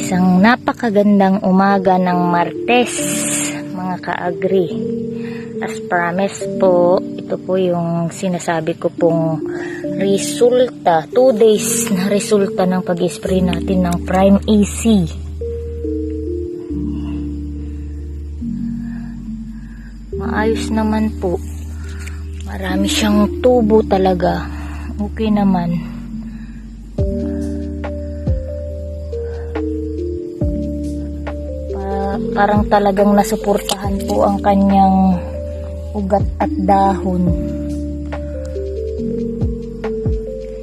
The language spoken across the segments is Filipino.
Isang napakagandang umaga ng Martes, mga kaagri. As promised po, ito po yung sinasabi ko pong resulta, 2 days na resulta ng pag-spray natin ng Prime EC. Maayos naman po. Marami siyang tubo talaga. Okay naman. Parang talagang nasuportahan po ang kanyang ugat at dahon.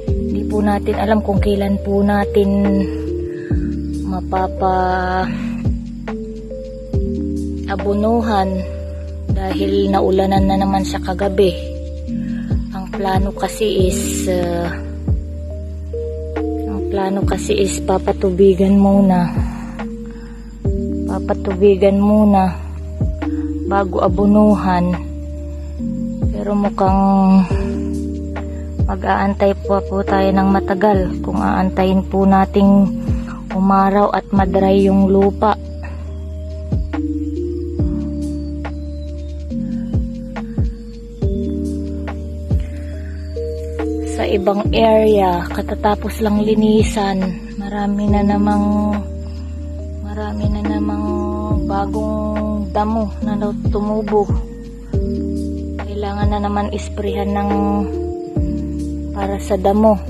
Hindi po natin alam kung kailan po natin mapapa abunuhan dahil naulanan na naman siya kagabi. Ang plano kasi is uh, ang plano kasi is papatubigan muna. Papatubigan muna bago abunuhan. Pero mukhang mag-aantay po po tayo ng matagal kung aantayin po nating umaraw at madry yung lupa. sa ibang area katatapos lang linisan marami na namang marami na bagong damo na tumubo kailangan na naman isprehan ng para sa damo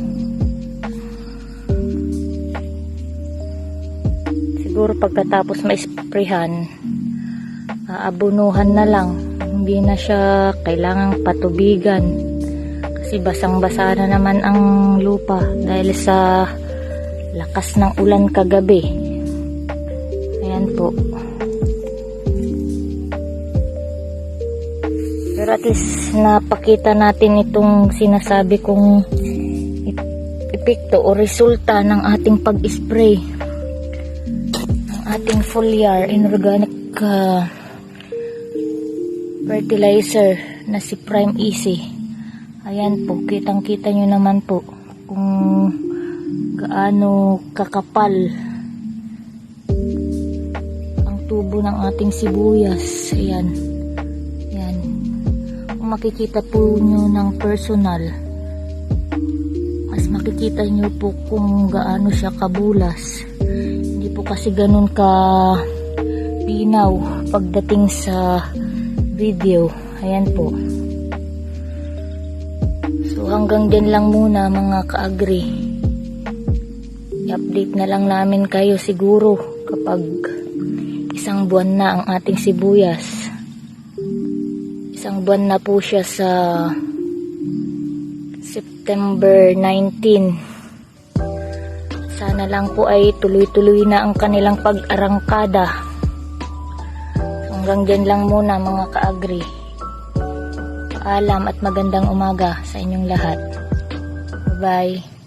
siguro pagkatapos maisprehan aabunuhan na lang hindi na siya kailangang patubigan kasi basang-basa na naman ang lupa dahil sa lakas ng ulan kagabi. Ayan po. Pero at least napakita natin itong sinasabi kong ep- epekto o resulta ng ating pag-spray. Ng ating foliar inorganic uh, fertilizer na si Prime Easy. Ayan po, kitang-kita nyo naman po kung gaano kakapal ang tubo ng ating sibuyas. Ayan. Ayan. Makikita po nyo ng personal, mas makikita nyo po kung gaano siya kabulas. Hindi po kasi ganun ka pinaw pagdating sa video. Ayan po. So hanggang din lang muna mga kaagri. I-update na lang namin kayo siguro kapag isang buwan na ang ating sibuyas. Isang buwan na po siya sa September 19. Sana lang po ay tuloy-tuloy na ang kanilang pag-arangkada. Hanggang din lang muna mga kaagri. Paalam at magandang umaga sa inyong lahat. Bye-bye.